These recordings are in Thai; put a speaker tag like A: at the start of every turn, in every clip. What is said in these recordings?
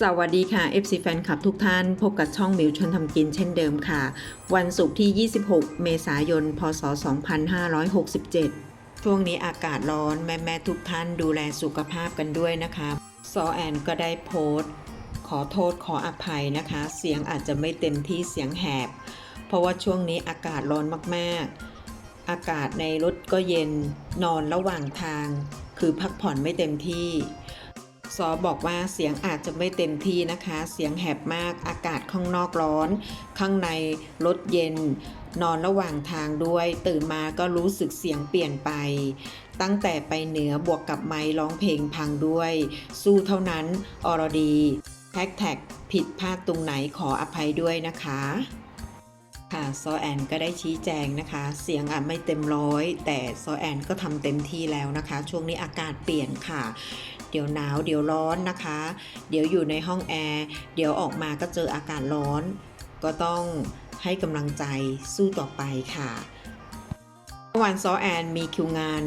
A: สวัสดีค่ะ FC แฟนคลับทุกท่าน พบกับช่องมิวชนทำกินเช่นเดิมค่ะ วันศุกร์ที่ 26 เมษายน พศ 2567 ช่วงนี้อากาศร้อนแม่แม่ๆทุกท่านดูแลสุขภาพกันด้วยนะคะซอแอนก็ได้โพสต์ ขอโทษขออภัยนะคะ เสียงอาจจะไม่เต็มที่เสียงแหบ เพราะว่าช่วงนี้อากาศร้อนมากๆ อากาศในรถก็เย็นนอนระหว่างทาง คือพักผ่อนไม่เต็มที่ ซอบอกว่าเสียงอาจจะไม่เต็มที่นะคะ เสียงแหบมาก อากาศข้างนอกร้อน ข้างในรถเย็น นอนระหว่างทางด้วย ตื่นมาก็รู้สึกเสียงเปลี่ยนไป ตั้งแต่ไปเหนือบวกกับไม้ร้องเพลงพังด้วย สู้เท่านั้นอรดีแฮกแท็กผิดพลาดตรงไหนขออภัยด้วยนะคะค่ะซอแอนก็ได้ชี้แจงนะคะ เสียงอาจไม่เต็มร้อย แต่ซอแอนก็ทำเต็มที่แล้วนะคะ ช่วงนี้อากาศเปลี่ยนค่ะ ดี๋ยวหนาว เดี๋ยวร้อนนะคะ เดี๋ยวอยู่ในห้องแอร์เดี๋ยวออกมาก็เจออากาศร้อน ก็ต้องให้กำลังใจสู้ต่อไปค่ะวานซอแอนมีคิวงาน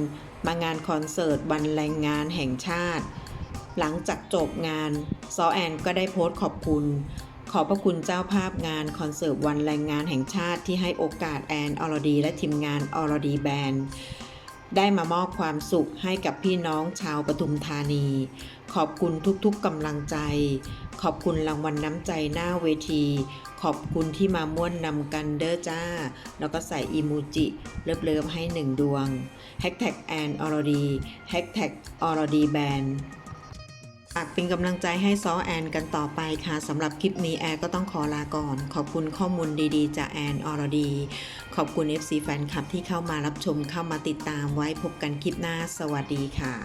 A: มางานคอนเสิร์ตวันแรงงานแห่งชาติ หลังจากจบงานซอแอนก็ได้โพสต์ขอบคุณขอบพระคุณเจ้าภาพงานคอนเสิร์ตวันแรงงานแห่งชาติที่ให้โอกาสแอนออรดี และทีมงานอรดีแบนด์ ได้มามอบความสุขให้กับพี่น้องชาวปทุมธานี ขอบคุณทุกๆกำลังใจ ขอบคุณรางวัลน้ำใจหน้าเวที ขอบคุณที่มาม่วนนำกันเด้อจ้า แล้วก็ใส่อีโมูจิเลิฟๆให้หนึ่งดวงแฮกแท็กแอนอรดีแฮกแท็กอรดีแบน ฝากเป็นกำลังใจให้ซอแอนกันต่อไปค่ะสำหรับคลิปนี้แอนก็ต้องขอลาก่อน ขอบคุณข้อมูลดีๆ จากแอนอรดี ขอบคุณ FC แฟนคลับที่เข้ามารับชมเข้ามาติดตามไว้พบกันคลิปหน้า สวัสดีค่ะ